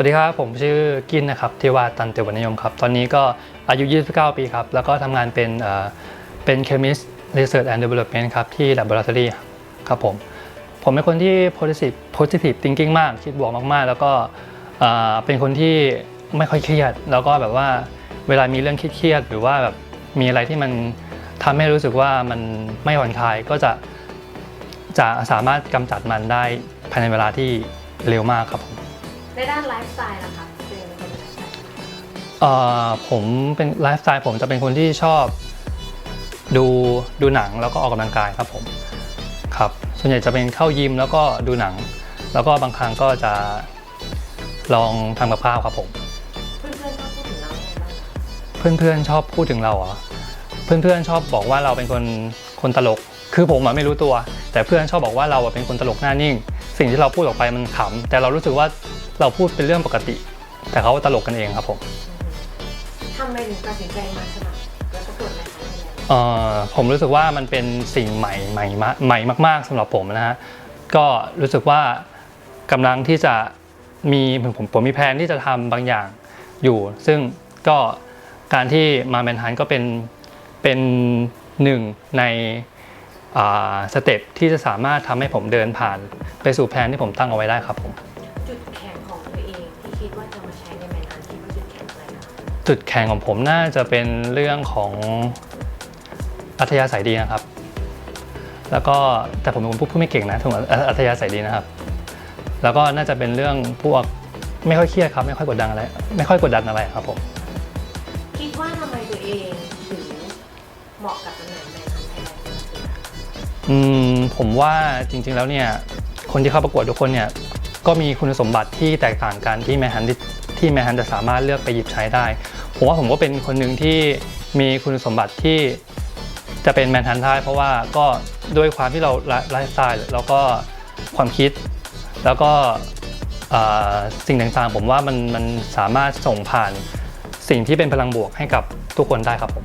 วัสดีครับผมชื่อกินนะครับทิวาตันเตวนิยมครับ ตอนนี้ก็อายุ 29 ปีครับ แล้วก็ทำงานเป็นเอ่อเป็น Chemist Research and Development ครับ ที่ Laboratory ครับผม ผมเป็นคนที่ positive positive thinking มาก คิดบวกมาก ๆ แล้วก็เป็นคนที่ไม่ค่อยเครียด แล้วก็แบบว่าเวลามีเรื่องเครียดหรือว่าแบบมีอะไรที่มันทำให้รู้สึกว่ามันไม่ผ่อนคลายก็จะจะสามารถกำจัดมันได้ภายในเวลาที่เร็วมากครับผม ในด้านไลฟ์สไตล์นะคะเป็นคนแบบไหนเอ่อผมเป็นไลฟ์สไตล์ผมจะเป็นคนที่ชอบดูดูหนังแล้วก็ออกกำลังกายครับผมครับส่วนใหญ่จะเป็นเข้ายิมแล้วก็ดูหนัง แล้วก็บางครั้งก็จะลองทำกับข้าวครับผม เพื่อนๆชอบพูดถึงเราอย่างไรบ้างคะเพื่อนๆชอบพูดถึงเราเหรอเพื่อนๆชอบบอกว่าเราเป็นคนคนตลก คือผมอะไม่รู้ตัว แต่เพื่อนชอบบอกว่าเราอะเป็นคนตลกหน้านิ่ง สิ่งที่เราพูดออกไปมันขำแต่เรารู้สึกว่า เราพูดเป็นเรื่องปกติ แต่เขาตลกกันเองครับผมทำไมถึงตัดสินใจมาสมัครแล้วก็เกิดอะไรคะเอ่อผมรู้สึกว่ามันเป็นสิ่งใหม่ใหม่มากใหม่มากๆสำหรับผมนะฮะก็รู้สึกว่ากำลังที่จะมีผมผมมีแผนที่จะทำบางอย่างอยู่ ซึ่งก็การที่มาแมนฮันก็เป็นเป็นหนึ่งในอ่าสเต็ปที่จะสามารถทำให้ผมเดินผ่าน ไปสู่แผนที่ผมตั้งเอาไว้ได้ครับผม ว่าจะมาใช้ในแมนนั้นคิดว่าจุดแข็งอะไรคะจุดแข็งของผมน่าจะเป็นเรื่องของอัธยาศัยดีนะครับ แล้วก็แต่ผมเป็นคนพูดพูดไม่เก่งนะถึงอัธยาศัยดีนะครับ แล้วก็น่าจะเป็นเรื่องพวกไม่ค่อยเครียดครับ ไม่ค่อยกดดันอะไร ไม่ค่อยกดดันอะไรครับผม คิดว่าทำไมตัวเองถึงเหมาะกับตำแหน่งแมนฮันไทยแลนด์อืมผมว่าจริง ๆแล้วเนี่ย คนที่เข้าประกวดทุกคนเนี่ย ก็มีคุณสมบัติที่แตกต่างกันที่แมฮันที่ที่แมฮันจะสามารถเลือกไปหยิบใช้ได้ ผมว่าผมก็เป็นคนหนึ่งที่มีคุณสมบัติที่จะเป็นแมนฮันได้เพราะว่าก็ด้วยความที่เราไลฟ์สไตล์แล้วก็ความคิด แล้วก็สิ่งต่างๆ ผมว่ามันมันสามารถส่งผ่านสิ่งที่เป็นพลังบวกให้กับทุกคนได้ครับผม